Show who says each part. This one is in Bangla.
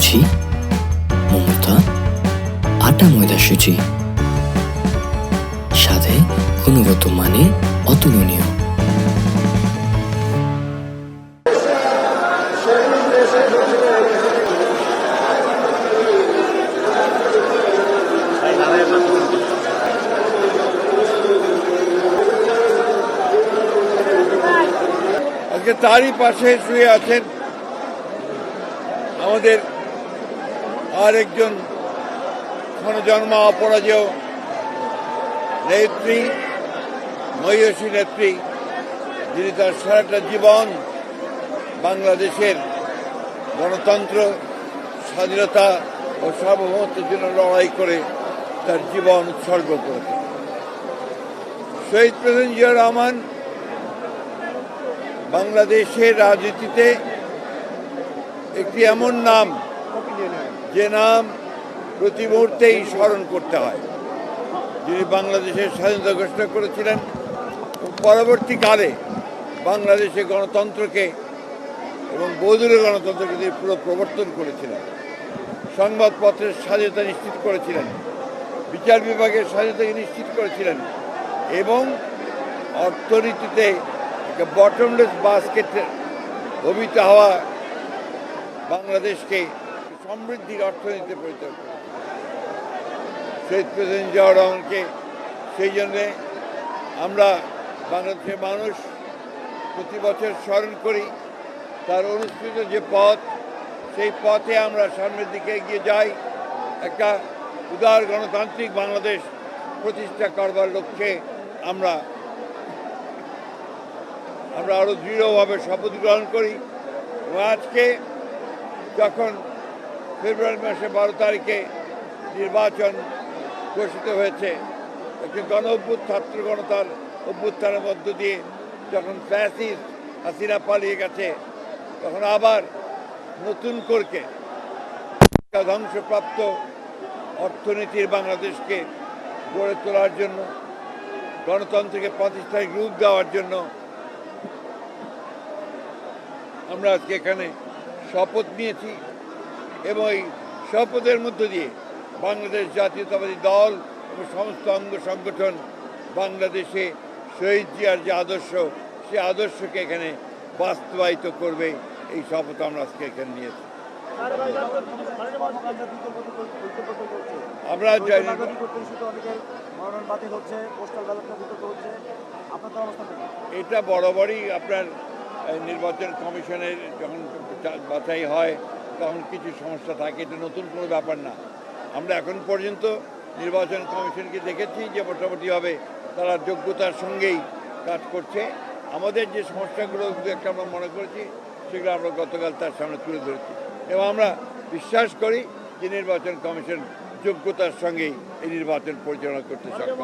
Speaker 1: বুঝি মমতা আটা ময়দা সুচি। সাথে গুণগত মানে অতুলনীয়।
Speaker 2: তারই পাশে শুয়ে আছেন আমাদের আর একজন জন্ম অপরাজেয় নেত্রী, মহিষী নেত্রী, যিনি তার সারাটা জীবন বাংলাদেশের গণতন্ত্র, স্বাধীনতা ও সার্বভৌমত্বের জন্য লড়াই করে তার জীবন উৎসর্গ করেছেন। শহীদ প্রেসিডেন্ট জিয়া রহমান বাংলাদেশের রাজনীতিতে একটি এমন নাম যে নাম প্রতি মুহূর্তেই স্মরণ করতে হয়। যিনি বাংলাদেশের স্বাধীনতা ঘোষণা করেছিলেন পরবর্তীকালে বাংলাদেশে গণতন্ত্রকে এবং বৌদ্ধের গণতন্ত্রকে তিনি পুরো প্রবর্তন করেছিলেন। সংবাদপত্রের স্বাধীনতা নিশ্চিত করেছিলেন, বিচার বিভাগের স্বাধীনতাকে নিশ্চিত করেছিলেন, এবং অর্থনীতিতে একটা বটমলেস বাস্কেটে ভবিত হওয়া বাংলাদেশকে সমৃদ্ধির অর্থনীতিতে পরিণত করে শহীদ প্রেসিডেন্ট জিয়াউর রহমানকে সেই জন্যে আমরা বাংলাদেশের মানুষ প্রতি বছর স্মরণ করি, তার অনুষ্ঠিত যে পথ, সেই পথে আমরা সামনের দিকে এগিয়ে যাই। একটা উদার গণতান্ত্রিক বাংলাদেশ প্রতিষ্ঠা করবার লক্ষ্যে আমরা আমরা আরও দৃঢ়ভাবে শপথ গ্রহণ করি। এবং আজকে যখন ফেব্রুয়ারি মাসে বারো তারিখে নির্বাচন ঘোষিত হয়েছে। একটি গণ ছাত্র গণতার অভ্যুত্থানের মধ্য দিয়ে যখন ফ্যাসিস হাসিনা পালিয়ে গেছে, তখন আবার নতুন করকে ধ্বংসপ্রাপ্ত অর্থনীতির বাংলাদেশকে গড়ে তোলার জন্য, গণতন্ত্রকে প্রাতিষ্ঠানিক রূপ দেওয়ার জন্য আমরা আজকে এখানে শপথ নিয়েছি। এবং এই শপথের মধ্য দিয়ে বাংলাদেশ জাতীয়তাবাদী দল এবং সমস্ত অঙ্গ সংগঠন বাংলাদেশে শহীদ জিয়ার যে আদর্শ সে আদর্শকে এখানে বাস্তবায়িত করবে। এই শপথ আমরা আজকে এখানে নিয়েছি। আমরা এটা বরাবরই আপনার নির্বাচন কমিশনের যখন বাছাই হয় তখন কিছু সমস্যা থাকে, এটা নতুন কোনো ব্যাপার না। আমরা এখন পর্যন্ত নির্বাচন কমিশনকে দেখেছি যে মোটামুটিভাবে তারা যোগ্যতার সঙ্গেই কাজ করছে। আমাদের যে সমস্যাগুলো একটা আমরা মনে করেছি, সেগুলো আমরা গতকাল তার সামনে তুলে ধরেছি। এবং আমরা বিশ্বাস করি যে নির্বাচন কমিশন যোগ্যতার সঙ্গেই এই নির্বাচন পরিচালনা করতে সক্ষম